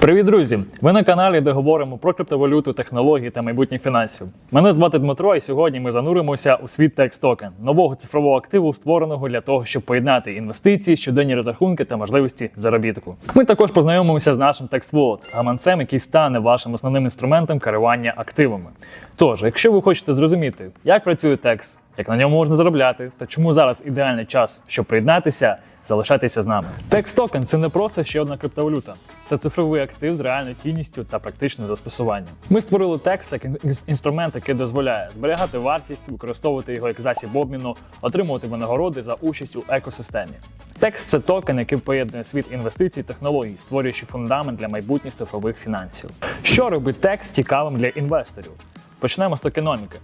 Привіт, друзі! Ви на каналі, де говоримо про криптовалюту, технології та майбутнє фінансів. Мене звати Дмитро, і сьогодні ми зануримося у світ Token, нового цифрового активу, створеного для того, щоб поєднати інвестиції, щоденні розрахунки та можливості заробітку. Ми також познайомимося з нашим Wallet, гаманцем, який стане вашим основним інструментом керування активами. Тож, якщо ви хочете зрозуміти, як працює Text, як на ньому можна заробляти та чому зараз ідеальний час, щоб приєднатися, залишайтеся з нами. Text Token – це не просто ще одна криптовалюта. Це цифровий актив з реальною цінністю та практичним застосуванням. Ми створили Text як інструмент, який дозволяє зберігати вартість, використовувати його як засіб обміну, отримувати винагороди за участь у екосистемі. Text – це токен, який поєднує світ інвестицій технологій, створюючи фундамент для майбутніх цифрових фінансів. Що робить Text цікавим для інвесторів? Почнемо з токеноміки.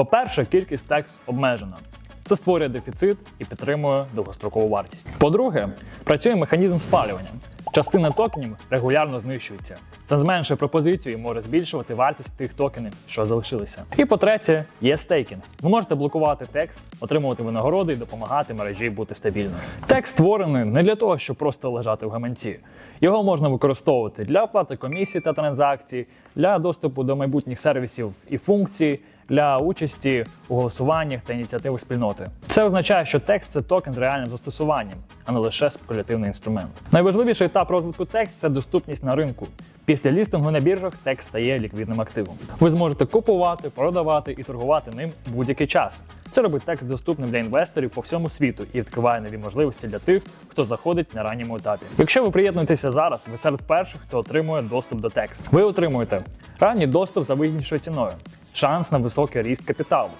По-перше, кількість Text обмежена. Це створює дефіцит і підтримує довгострокову вартість. По-друге, працює механізм спалювання. Частина токенів регулярно знищується. Це зменшує пропозицію і може збільшувати вартість тих токенів, що залишилися. І по-третє, є стейкінг. Ви можете блокувати текст, отримувати винагороди і допомагати мережі бути стабільною. Текст створений не для того, щоб просто лежати в гаманці. Його можна використовувати для оплати комісій та транзакцій, для доступу до майбутніх сервісів і функцій, для участі у голосуваннях та ініціативах спільноти. Це означає, що текст це токен з реальним застосуванням, а не лише спекулятивний інструмент. Найважливіший етап розвитку текст це доступність на ринку. Після лістингу на біржах текст стає ліквідним активом. Ви зможете купувати, продавати і торгувати ним будь-який час. Це робить текст доступним для інвесторів по всьому світу і відкриває нові можливості для тих, хто заходить на ранньому етапі. Якщо ви приєднуєтеся зараз, ви серед перших, хто отримує доступ до тексту. Ви отримуєте ранній доступ за вигіднішою ціною, шанс на високий ріст капіталу,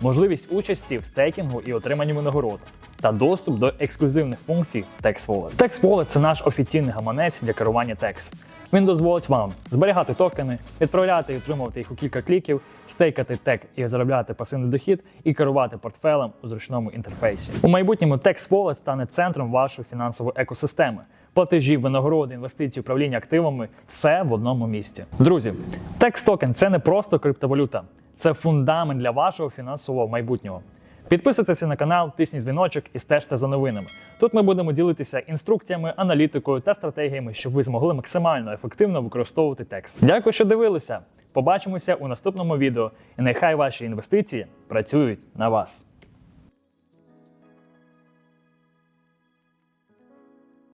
можливість участі в стейкінгу і отриманні винагород та доступ до ексклюзивних функцій Tex Wallet. Tex Wallet – це наш офіційний гаманець для керування Tex. Він дозволить вам зберігати токени, відправляти і отримувати їх у кілька кліків, стейкати тек і заробляти пасивний дохід, і керувати портфелем у зручному інтерфейсі. У майбутньому Tex Wallet стане центром вашої фінансової екосистеми. Платежі, винагороди, інвестиції, управління активами все в одному місці. Друзі, Tex Token – це не просто криптовалюта, це фундамент для вашого фінансового майбутнього. Підписуйтеся на канал, тисніть дзвіночок і стежте за новинами. Тут ми будемо ділитися інструкціями, аналітикою та стратегіями, щоб ви змогли максимально ефективно використовувати текст. Дякую, що дивилися. Побачимося у наступному відео, і нехай ваші інвестиції працюють на вас.